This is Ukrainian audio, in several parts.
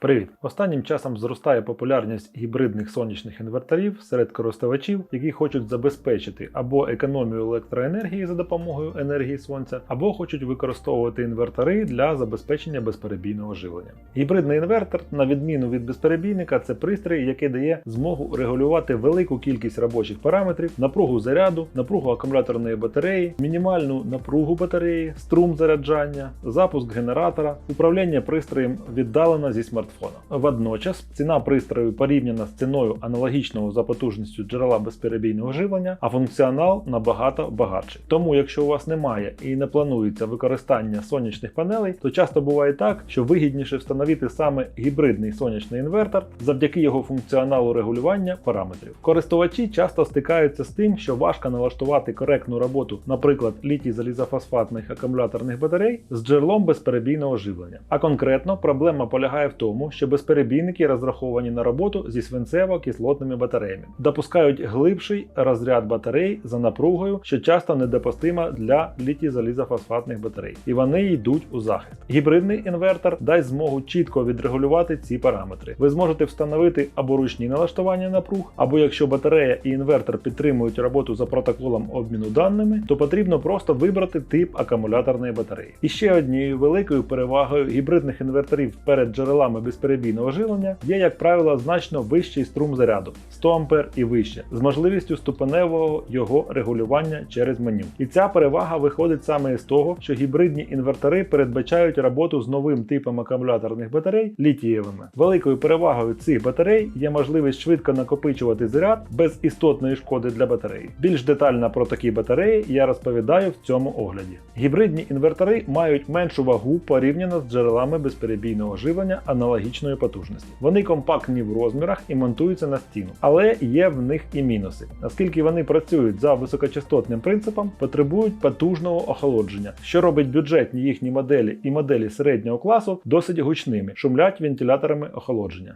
Привіт! Останнім часом зростає популярність гібридних сонячних інверторів серед користувачів, які хочуть забезпечити або економію електроенергії за допомогою енергії сонця, або хочуть використовувати інвертори для забезпечення безперебійного живлення. Гібридний інвертор, на відміну від безперебійника, це пристрій, який дає змогу регулювати велику кількість робочих параметрів, напругу заряду, напругу акумуляторної батареї, мінімальну напругу батареї, струм заряджання, запуск генератора, управління пристроєм віддалено зі смартфона. Водночас ціна пристрою порівняна з ціною аналогічного за потужністю джерела безперебійного живлення, а функціонал набагато багатший. Тому, якщо у вас немає і не планується використання сонячних панелей, то часто буває так, що вигідніше встановити саме гібридний сонячний інвертор завдяки його функціоналу регулювання параметрів. Користувачі часто стикаються з тим, що важко налаштувати коректну роботу, наприклад, літій залізофосфатних акумуляторних батарей з джерелом безперебійного живлення. А конкретно проблема полягає в тому, що безперебійники розраховані на роботу зі свинцево-кислотними батареями, допускають глибший розряд батарей за напругою, що часто недопустима для літій-залізофосфатних батарей, і вони йдуть у захист. Гібридний інвертор дасть змогу чітко відрегулювати ці параметри. Ви зможете встановити або ручні налаштування напруг, або якщо батарея і інвертор підтримують роботу за протоколом обміну даними, то потрібно просто вибрати тип акумуляторної батареї. І ще однією великою перевагою гібридних інверторів перед джерелами безперебійного живлення є, як правило, значно вищий струм заряду 100 А і вище, з можливістю ступеневого його регулювання через меню. І ця перевага виходить саме з того, що гібридні інвертори передбачають роботу з новим типом акумуляторних батарей літієвими. Великою перевагою цих батарей є можливість швидко накопичувати заряд без істотної шкоди для батареї. Більш детально про такі батареї я розповідаю в цьому огляді. Гібридні інвертори мають меншу вагу порівняно з джерелами безперебійного живлення аналогічної потужності. Вони компактні в розмірах і монтуються на стіну, але є в них і мінуси. Оскільки вони працюють за високочастотним принципом, потребують потужного охолодження, що робить бюджетні їхні моделі і моделі середнього класу досить гучними, шумлять вентиляторами охолодження.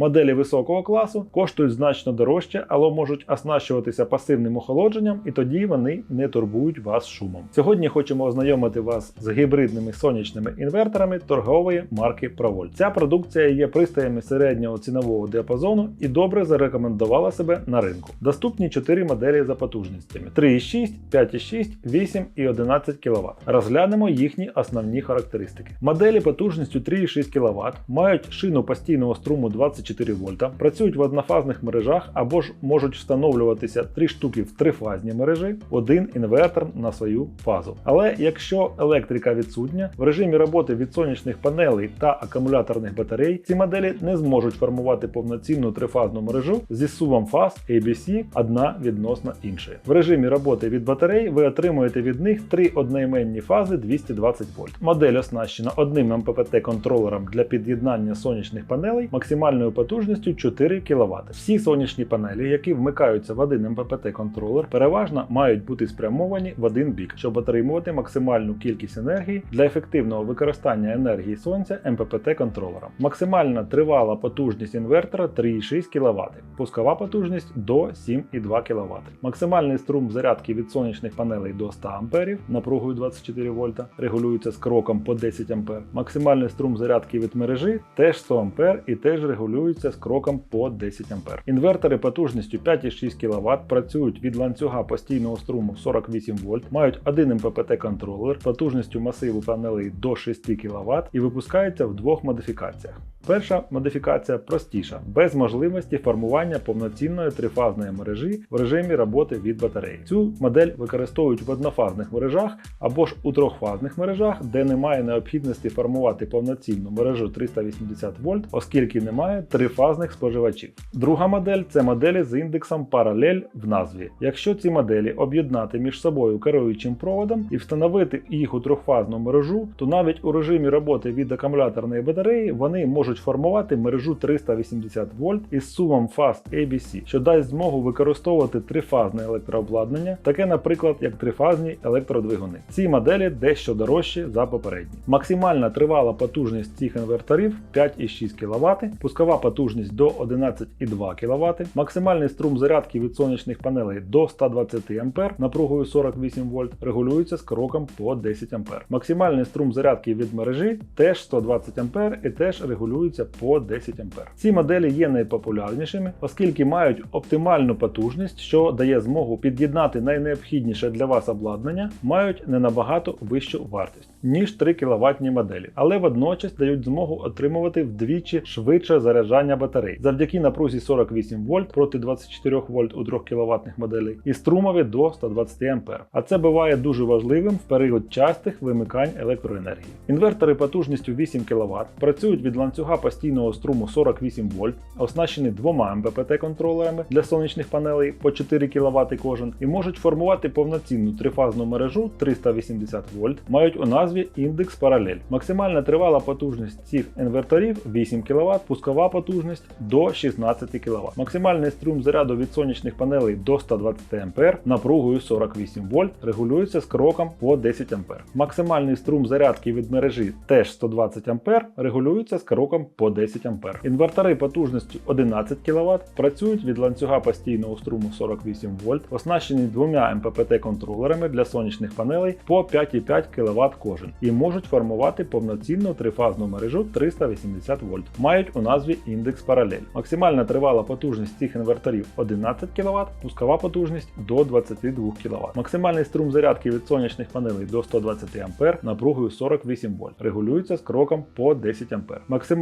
Моделі високого класу коштують значно дорожче, але можуть оснащуватися пасивним охолодженням, і тоді вони не турбують вас шумом. Сьогодні хочемо ознайомити вас з гібридними сонячними інверторами торгової марки Проволь. Ця продукція є пристроями середнього цінового діапазону і добре зарекомендувала себе на ринку. Доступні 4 моделі за потужностями: 3,6, 5,6, 8 і 11 кВт. Розглянемо їхні основні характеристики. Моделі потужністю 3,6 кВт мають шину постійного струму 24 вольта, працюють в однофазних мережах або ж можуть встановлюватися 3 штуки в трифазній мережі, один інвертор на свою фазу. Але якщо електрика відсутня, в режимі роботи від сонячних панелей та акумуляторних батарей ці моделі не зможуть формувати повноцінну трифазну мережу зі сумом фаз ABC одна відносно іншої. В режимі роботи від батарей ви отримуєте від них три одноіменні фази 220 вольт. Модель оснащена одним МППТ контролером для під'єднання сонячних панелей максимальною потужністю 4 кВт. Всі сонячні панелі, які вмикаються в один МППТ контролер, переважно мають бути спрямовані в один бік, щоб отримувати максимальну кількість енергії для ефективного використання енергії сонця МППТ контролером. Максимальна тривала потужність інвертора 3,6 кВт, пускова потужність до 7,2 кВт. Максимальний струм зарядки від сонячних панелей до 100 А напругою 24 В регулюється з кроком по 10 А. Максимальний струм зарядки від мережі теж 100 А і теж регулюється з кроком по 10 А. Інвертори потужністю 5,6 кВт працюють від ланцюга постійного струму 48 В, мають один МППТ контролер потужністю масиву панелей до 6 кВт і випускаються в двох модифікаціях. Перша модифікація простіша, без можливості формування повноцінної трифазної мережі в режимі роботи від батареї. Цю модель використовують в однофазних мережах або ж у трьохфазних мережах, де немає необхідності формувати повноцінну мережу 380 вольт, оскільки немає трифазних споживачів. Друга модель це моделі з індексом паралель в назві. Якщо ці моделі об'єднати між собою керуючим проводом і встановити їх у трьохфазну мережу, то навіть у режимі роботи від акумуляторної батареї вони можуть можуть формувати мережу 380 вольт із сумом фаз ABC, що дасть змогу використовувати трифазне електрообладнання, таке, наприклад, як трифазні електродвигуни. Ці моделі дещо дорожчі за попередні. Максимальна тривала потужність цих інверторів 5,6 кВт, пускова потужність до 11,2 кВт, максимальний струм зарядки від сонячних панелей до 120 А напругою 48 вольт регулюється з кроком по 10 А. Максимальний струм зарядки від мережі теж 120 А і теж регулюється по 10 А. Ці моделі є найпопулярнішими, оскільки мають оптимальну потужність, що дає змогу під'єднати найнеобхідніше для вас обладнання, мають не набагато вищу вартість, ніж 3 кВт моделі, але водночас дають змогу отримувати вдвічі швидше заряджання батарей завдяки напрузі 48 вольт проти 24 вольт у 3 кВт моделей і струмові до 120 А. А це буває дуже важливим в період частих вимикань електроенергії. Інвертори потужністю 8 кВт працюють від ланцюга постійного струму 48 вольт, оснащені двома МППТ контролерами для сонячних панелей по 4 кВт кожен і можуть формувати повноцінну трифазну мережу 380 вольт, мають у назві індекс паралель. Максимальна тривала потужність цих інверторів 8 кВт, пускова потужність до 16 кВт. Максимальний струм заряду від сонячних панелей до 120 А напругою 48 вольт регулюється з кроком по 10 А. Максимальний струм зарядки від мережі теж 120 А регулюється з кроком по 10 А. Інвертори потужністю 11 кВт працюють від ланцюга постійного струму 48 вольт, оснащені двома МППТ контролерами для сонячних панелей по 5,5 кВт кожен і можуть формувати повноцінну трифазну мережу 380 вольт. Мають у назві індекс паралель. Максимальна тривала потужність цих інверторів 11 кВт, пускова потужність до 22 кВт. Максимальний струм зарядки від сонячних панелей до 120 А напругою 48 вольт. Регулюється з кроком по 10 А.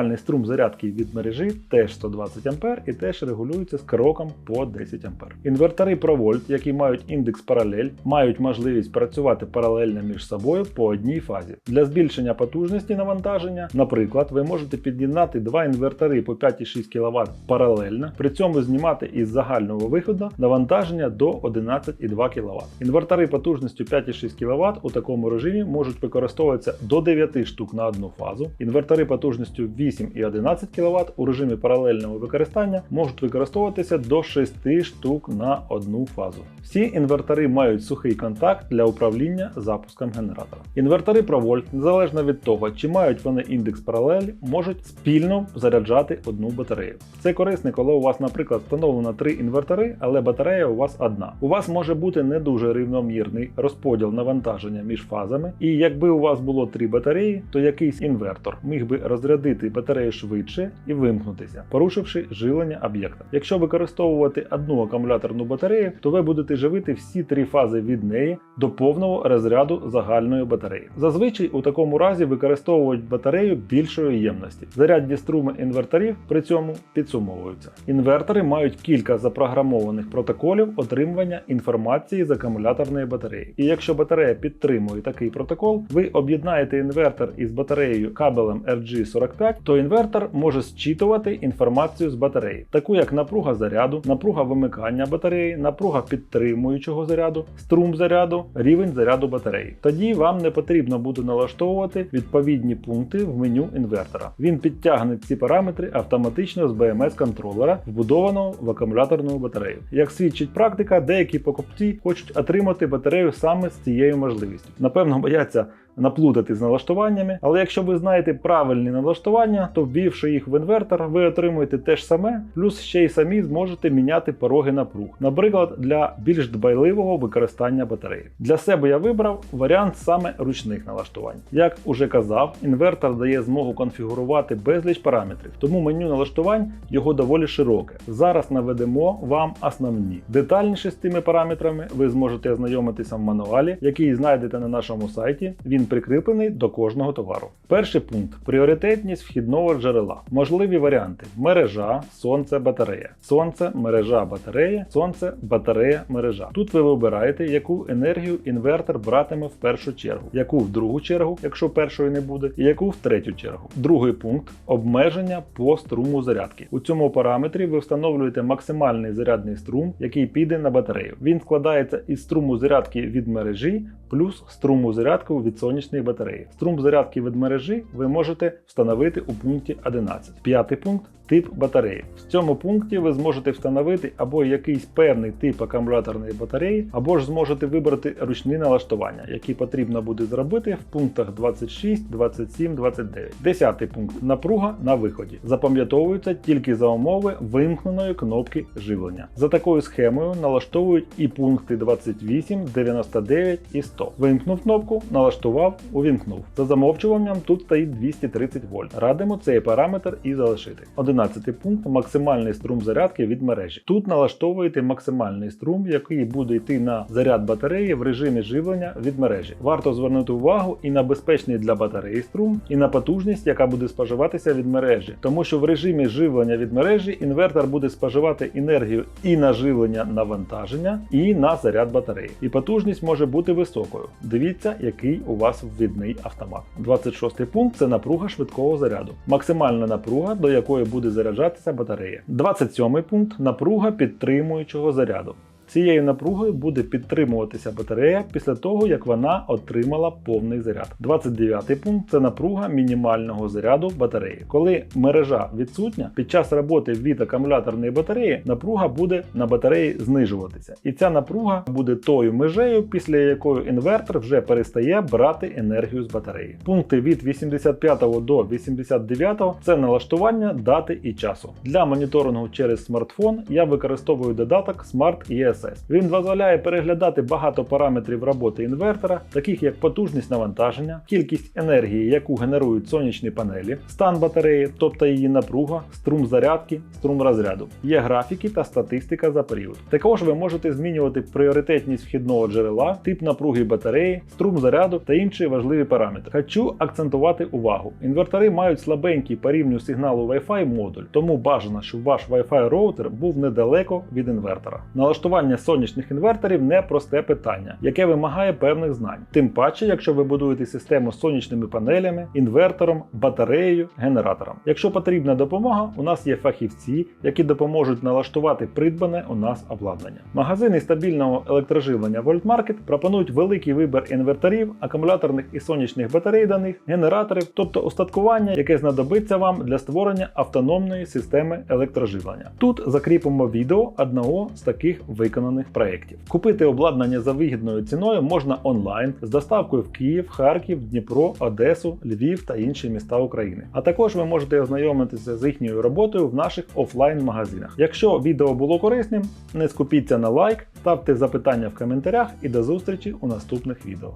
Максимальний струм зарядки від мережі теж 120 А і теж регулюється з кроком по 10 А. Інвертори ProVolt, які мають індекс паралель, мають можливість працювати паралельно між собою по одній фазі. Для збільшення потужності навантаження, наприклад, ви можете під'єднати два інвертори по 5,6 кВт паралельно, при цьому знімати із загального виходу навантаження до 11,2 кВт. Інвертори потужністю 5,6 кВт у такому режимі можуть використовуватися до 9 штук на одну фазу. Інвертори потужністю 8 і 11 кВт у режимі паралельного використання можуть використовуватися до 6 штук на одну фазу. Всі інвертори мають сухий контакт для управління запуском генератора. Інвертори ProVolt, незалежно від того, чи мають вони індекс паралель, можуть спільно заряджати одну батарею. Це корисно, коли у вас, наприклад, встановлено три інвертори, але батарея у вас одна. У вас може бути не дуже рівномірний розподіл навантаження між фазами, і якби у вас було три батареї, то якийсь інвертор міг би розрядити батарею швидше і вимкнутися, порушивши жилення об'єкта. Якщо використовувати одну акумуляторну батарею, то ви будете живити всі три фази від неї до повного розряду загальної батареї. Зазвичай у такому разі використовують батарею більшої ємності. Зарядні струми інверторів при цьому підсумовуються. Інвертори мають кілька запрограмованих протоколів отримування інформації з акумуляторної батареї. І якщо батарея підтримує такий протокол, ви об'єднаєте інвертор із батареєю кабелем RG45, то інвертор може зчитувати інформацію з батареї, таку як напруга заряду, напруга вимикання батареї, напруга підтримуючого заряду, струм заряду, рівень заряду батареї. Тоді вам не потрібно буде налаштовувати відповідні пункти в меню інвертора. Він підтягне ці параметри автоматично з BMS контролера, вбудованого в акумуляторну батарею. Як свідчить практика, деякі покупці хочуть отримати батарею саме з цією можливістю. Напевно, бояться наплутати з налаштуваннями, але якщо ви знаєте правильні налаштування, то ввівши їх в інвертор, ви отримуєте те ж саме, плюс ще й самі зможете міняти пороги напруг, наприклад, для більш дбайливого використання батареї. Для себе я вибрав варіант саме ручних налаштувань. Як уже казав, інвертор дає змогу конфігурувати безліч параметрів, тому меню налаштувань його доволі широке. Зараз наведемо вам основні. Детальніше з цими параметрами ви зможете ознайомитися в мануалі, який знайдете на нашому сайті. Він прикріплений до кожного товару. Перший пункт пріоритетність вхідного джерела. Можливі варіанти: мережа, сонце, батарея, сонце, мережа, батарея, сонце, батарея, мережа. Тут ви вибираєте, яку енергію інвертор братиме в першу чергу, яку в другу чергу, якщо першої не буде, і яку в третю чергу. Другий пункт обмеження по струму зарядки. У цьому параметрі ви встановлюєте максимальний зарядний струм, який піде на батарею. Він складається із струму зарядки від мережі плюс струму зарядки від сонячної сонячної батареї. Струм зарядки від мережі ви можете встановити у пункті 11. П'ятий пункт тип батареї. В цьому пункті ви зможете встановити або якийсь певний тип акумуляторної батареї, або ж зможете вибрати ручні налаштування, які потрібно буде зробити в пунктах 26, 27, 29. Десятий пункт напруга на виході. Запам'ятовується тільки за умови вимкненої кнопки живлення. За такою схемою налаштовують і пункти 28, 99 і 100. Вимкнув кнопку, налаштував, увімкнув. За замовчуванням тут стоїть 230 вольт. Радимо цей параметр і залишити. 11 пункт максимальний струм зарядки від мережі. Тут налаштовуєте максимальний струм, який буде йти на заряд батареї в режимі живлення від мережі. Варто звернути увагу і на безпечний для батареї струм, і на потужність, яка буде споживатися від мережі, тому що в режимі живлення від мережі інвертор буде споживати енергію і на живлення навантаження, і на заряд батареї. І потужність може бути високою. Дивіться, який у вас ввідний автомат. 26 пункт це напруга швидкого заряду. Максимальна напруга, до якої буде заряджатися батарея. 27 пункт напруга підтримуючого заряду. Цією напругою буде підтримуватися батарея після того, як вона отримала повний заряд. 29 пункт це напруга мінімального заряду батареї. Коли мережа відсутня, під час роботи від акумуляторної батареї напруга буде на батареї знижуватися. І ця напруга буде тою межею, після якої інвертор вже перестає брати енергію з батареї. Пункти від 85 до 89 це налаштування дати і часу. Для моніторингу через смартфон я використовую додаток Smart ESS. Він дозволяє переглядати багато параметрів роботи інвертора, таких як потужність навантаження, кількість енергії, яку генерують сонячні панелі, стан батареї, тобто її напруга, струм зарядки, струм розряду. Є графіки та статистика за період. Також ви можете змінювати пріоритетність вхідного джерела, тип напруги батареї, струм заряду та інші важливі параметри. Хочу акцентувати увагу. Інвертори мають слабенький по рівню сигналу Wi-Fi модуль, тому бажано, щоб ваш Wi-Fi роутер був недалеко від інвертора. Налаштування сонячних інверторів не просте питання, яке вимагає певних знань. Тим паче, якщо ви будуєте систему з сонячними панелями, інвертором, батареєю, генератором. Якщо потрібна допомога, у нас є фахівці, які допоможуть налаштувати придбане у нас обладнання. Магазини стабільного електроживлення Voltmarket пропонують великий вибір інверторів, акумуляторних і сонячних батарей до них, генераторів, тобто устаткування, яке знадобиться вам для створення автономної системи електроживлення. Тут закріпимо відео одного з таких виконаних проєктів. Купити обладнання за вигідною ціною можна онлайн з доставкою в Київ, Харків, Дніпро, Одесу, Львів та інші міста України. А також ви можете ознайомитися з їхньою роботою в наших офлайн-магазинах. Якщо відео було корисним, не скупіться на лайк, ставте запитання в коментарях і до зустрічі у наступних відео.